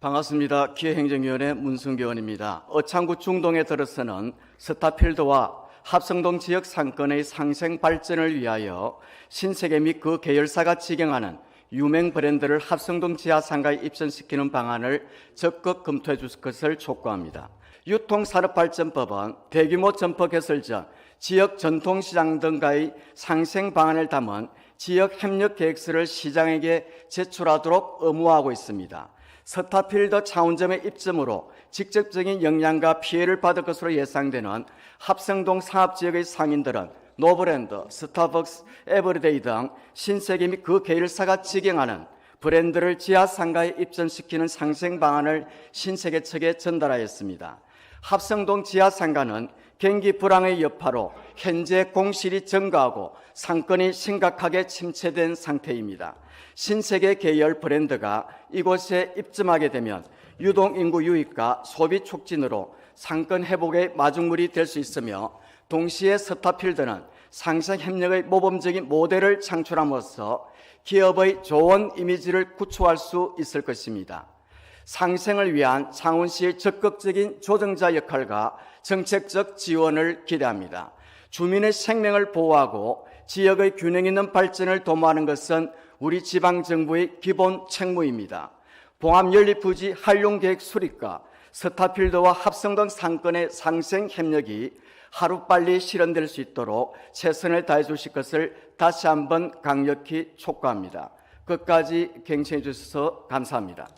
반갑습니다. 기회행정위원회 문승기 의원입니다. 어창구 중동에 들어서는 스타필드와 합성동 지역 상권의 상생 발전을 위하여 신세계 및 그 계열사가 지경하는 유명 브랜드를 합성동 지하상가에 입선시키는 방안을 적극 검토해 주실 것을 촉구합니다. 유통산업발전법은 대규모 점포 개설 전 지역 전통시장 등과의 상생 방안을 담은 지역 협력 계획서를 시장에게 제출하도록 의무화하고 있습니다. 스타필드 차원점의 입점으로 직접적인 영향과 피해를 받을 것으로 예상되는 합성동 상업지역의 상인들은 노브랜드, 스타벅스, 에브리데이 등 신세계 및 그 계열사가 직영하는 브랜드를 지하 상가에 입점시키는 상생 방안을 신세계 측에 전달하였습니다. 합성동 지하 상가는 경기 불황의 여파로 현재 공실이 증가하고 상권이 심각하게 침체된 상태입니다. 신세계 계열 브랜드가 이곳에 입점하게 되면 유동 인구 유입과 소비 촉진으로 상권 회복의 마중물이 될 수 있으며 동시에 스타필드는 상생 협력의 모범적인 모델을 창출함으로써 기업의 좋은 이미지를 구축할 수 있을 것입니다. 상생을 위한 창원시의 적극적인 조정자 역할과 정책적 지원을 기대합니다. 주민의 생명을 보호하고 지역의 균형 있는 발전을 도모하는 것은 우리 지방 정부의 기본 책무입니다. 봉합 연립부지 활용계획 수립과 스타필드와 합성동 상권의 상생 협력이 하루빨리 실현될 수 있도록 최선을 다해 주실 것을 다시 한번 강력히 촉구합니다. 끝까지 경청해 주셔서 감사합니다.